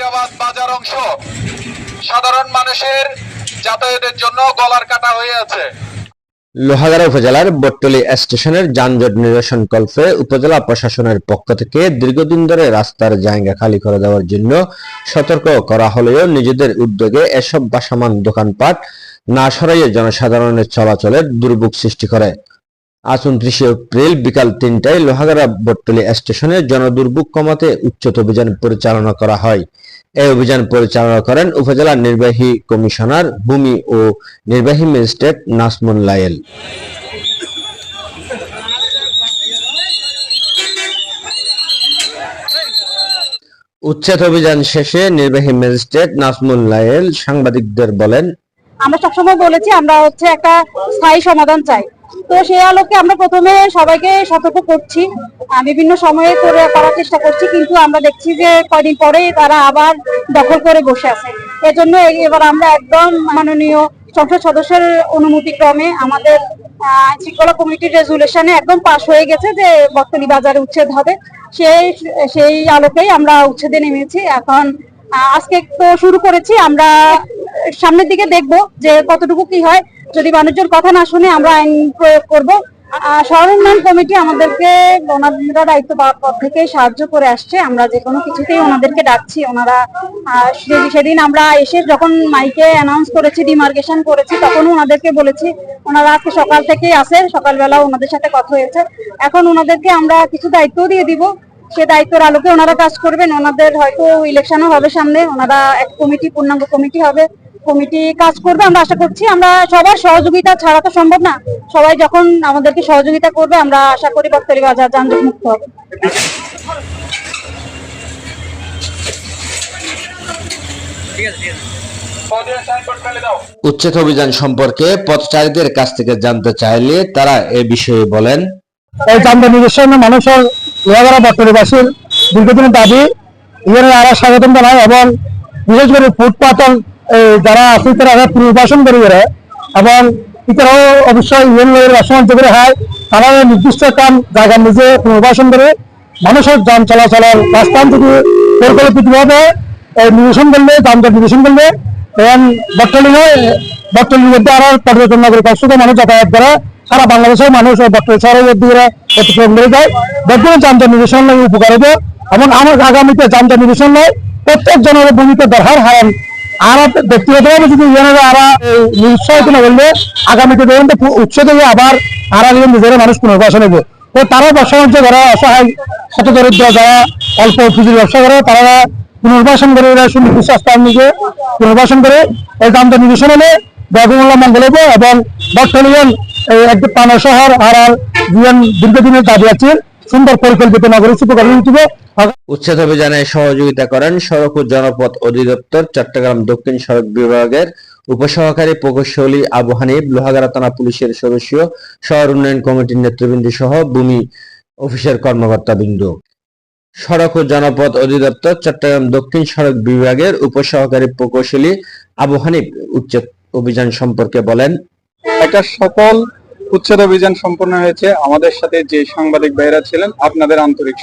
আমিরাবাদ বাজার অংশ। সাধারণ মানুষের যাতায়াতের জন্য গলার কাটা হয়ে আছে। লোহাগাড়া উপজেলার বটতলী স্টেশনের যানজট নিরসন কল্পে উপজেলা প্রশাসনের পক্ষ থেকে দীর্ঘদিন ধরে রাস্তার জায়গা খালি করে দেওয়ার জন্য সতর্ক করা হলেও নিজেদের উদ্যোগে এসব বাসামান দোকানপাট না সরাইয়ে জনসাধারণের চলাচলের দুর্ভোগ সৃষ্টি করে। আজ উনত্রিশে এপ্রিল বিকাল তিনটায় লোহাগাড়া বটতলী স্টেশনে জনদুর্ভোগ কমাতে উচ্চত অভিযান পরিচালনা করা হয়। এই অভিযান পরিচালনা করেন উপজেলা নির্বাহী কমিশনার ভূমি ও নির্বাহী ম্যাজিস্ট্রেট নাসমুন লায়েল। উচ্ছেদ অভিযান শেষে নির্বাহী ম্যাজিস্ট্রেট নাসমুল লায়েল সাংবাদিকদের বলেন, আমরা সবসময় বলেছি আমরা হচ্ছে একটা স্থায়ী সমাধান চাই। তো সেই আলোকে আমরা প্রথমে সবাইকে সতর্ক করছি। বিভিন্ন সময়ে করে করার চেষ্টা করছি, কিন্তু আমরা দেখছি যে কয়দিন পরে তারা আবার দখল করে বসে আছে। এজন্য এবার আমরা একদম মাননীয় সংসদ সদস্যের অনুমতি ক্রমে আমাদের শৃঙ্খলা কমিটির রেজুলেশনে একদম পাশ হয়ে গেছে যে বর্তনী বাজারে উচ্ছেদ হবে। সেই সেই আলোকেই আমরা উচ্ছেদে নেমেছি। এখন আজকে তো শুরু করেছি, আমরা সামনের দিকে দেখব যে কতটুকু কি হয়। যদি মানুষজন কথা না শুনে আমরা আইন প্রয়োগ করব শহর উন্নয়ন কমিটি আমাদেরকে ওনারা দায়িত্ব পাওয়ার পর থেকে সাহায্য করে আসছে। আমরা যে কোনো কিছুতেই ওনাদেরকে ডাকছি, ওনারা সেদিন আমরা এসে যখন মাইকে অ্যানাউন্স করেছি ডিমার্কেশন করেছি, তখন ওনাদেরকে বলেছি, ওনারা আজকে সকাল থেকেই আসে, সকালবেলা ওনাদের সাথে কথা হয়েছে। এখন ওনাদেরকে আমরা কিছু দায়িত্ব দিয়ে দিব। সে দায়িত্বের আলোকে ওনারা কাজ করবেন। ওনাদের হয়তো ইলেকশনও হবে সামনে। ওনারা এক কমিটি, পূর্ণাঙ্গ কমিটি হবে। কমিটি কাজ করবে আমরা আশা করছি আমরা সবার সহযোগিতা ছাড়া তো সম্ভব না। সবাই যখন আমাদেরকে সহযোগিতা করবে আমরা আশা করি বক্তরি বাজার যানজট মুক্ত হবে। উচ্ছেদ অভিযান সম্পর্কে পথচারীদের কাছ থেকে জানতে চাইলে তারা এ বিষয়ে বলেন। এই নিরসনে মানুষের লোহাগড়া দীর্ঘদিনের দাবি এখানে আরও স্বাগতম জানায় এবং বিশেষ করে এই যারা আছে, তারা পুনর্বাসন করে এরা এবং এছাড়াও অবশ্যই ইউএন লোকের বাসমান যেগুলো হয়। তারা নির্দিষ্ট কাম, জায়গা নিজে পুনর্বাসন করে। মানুষের যান চলাচলের রাস্তা যদি পরিকল্পিতভাবে এই নিরসন করলে, যানজট নিরসন করলে, এবং বর্তমানে বর্তমানের মধ্যে আরও পর্যটন নগরী কষ্ট মানুষ যাতায়াত করে। সারা বাংলাদেশের মানুষ বর্তমান শহরের মধ্যে অতিক্রম করে যায়। বর্তমানে যানজট নিরসন উপকার হবে। এবং আমার আগামীতে যানজট নিরসন নয় প্রত্যেক জনের ভূমিকা দরকার হারান আর ব্যক্তিগতভাবে যদি নিশ্চয় না বললে আগামীতে দেখুন তো উচ্চ থেকে আবার আরা নিজের মানুষ পুনর্বাসন হবে তো তারা ব্যবসা বাণিজ্য যারা অসহায় শত দরিদ্র, যারা অল্প পুঁজির ব্যবসা করে, তারা পুনর্বাসন করে, এরা সুনির্দিষ্ট স্থান নিজে পুনর্বাসন করে, এই দামটা নিরসন হলে ব্যবমূল্য মঙ্গল হবে এবং বর্তমান একটি পানা শহর আর আর দীর্ঘদিনের দাবি আছে, সুন্দর পরিকল্পিত নগরী উপকরণ হিসেবে উচ্ছেদ অভিযানে সহযোগিতা করেন সড়ক ও জনপথ অধিদপ্তর চট্টগ্রাম দক্ষিণ সড়ক বিভাগের উপসহকারী প্রকৌশলী আবু হানিফ, লোহাগাড়া থানা পুলিশের সদস্য, শহর উন্নয়ন কমিটির নেতৃবৃন্দ সহ ভূমি অফিসের কর্মকর্তা বিন্দু সড়ক ও জনপথ অধিদপ্তর চট্টগ্রাম দক্ষিণ সড়ক বিভাগের উপসহকারী প্রকৌশলী আবু হানিফ উচ্ছেদ অভিযান সম্পর্কে বলেন, এটা সফল উচ্ছেদ অভিযান সম্পন্ন হয়েছে। আমাদের সাথে যে সাংবাদিক ভাইরা ছিলেন, আপনাদের আন্তরিক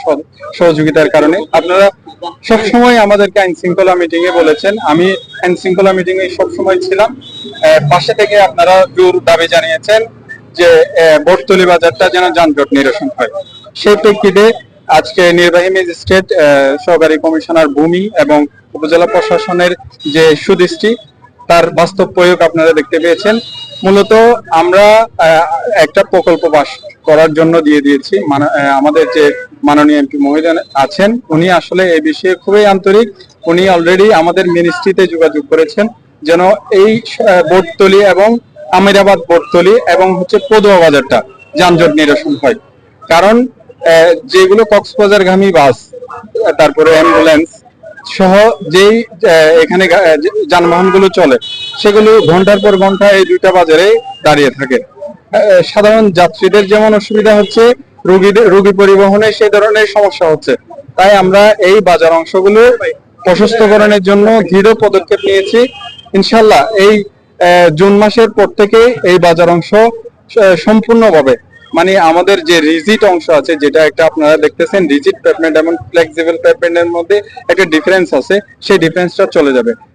সহযোগিতার কারণে। আপনারা সব সময় আমাদেরকে আইন শৃঙ্খলা মিটিং এ বলেছেন। আমি আইন শৃঙ্খলা মিটিং এ সব সময় ছিলাম পাশে থেকে আপনারা জোর দাবি জানিয়েছেন যে বটতলি বাজারটা যেন যানজট নিরসন হয়। সেই প্রেক্ষিতে আজকে নির্বাহী ম্যাজিস্ট্রেট সহকারী কমিশনার ভূমি এবং উপজেলা প্রশাসনের যে সুদৃষ্টি তার বাস্তব প্রয়োগ আপনারা দেখতে পেয়েছেন। মূলত আমরা একটা প্রকল্প পাস করার জন্য দিয়ে দিয়েছি। আমাদের যে মাননীয় এমপি মহিদান আছেন, উনি আসলে এই বিষয়ে খুবই আন্তরিক। উনি অলরেডি আমাদের মিনিস্ট্রিতে যোগাযোগ করেছেন যেন এই বোটতলি এবং আমিরাবাদ বোটতলি এবং হচ্ছে পদুয়া বাজারটা যানজট নিরসন হয়। কারণ যেগুলো কক্সবাজারগামী বাস, তারপরে অ্যাম্বুলেন্স সহ যেই এখানে যানবাহনগুলো চলে, সেগুলো ঘণ্টার পর ঘণ্টা এই দুইটা বাজারে দাঁড়িয়ে থাকে। সাধারণ যাত্রীদের যেমন অসুবিধা হচ্ছে, রোগীদের, রোগী পরিবহনে সেই ধরনের সমস্যা হচ্ছে। তাই আমরা এই বাজার অংশগুলো প্রশস্তকরণের জন্য দৃঢ় পদক্ষেপ নিয়েছি। ইনশাল্লাহ এই জুন মাসের পর থেকে এই বাজার অংশ সম্পূর্ণভাবে মানে আমাদের যে রিজিট অংশ আছে, যেটা একটা আপনারা দেখতেছেন, রিজিট পেপমেন্ট এবং ফ্লেক্সিবল পেভমেন্টের মধ্যে একটা ডিফারেন্স আছে, সেই ডিফারেন্সটা চলে যাবে।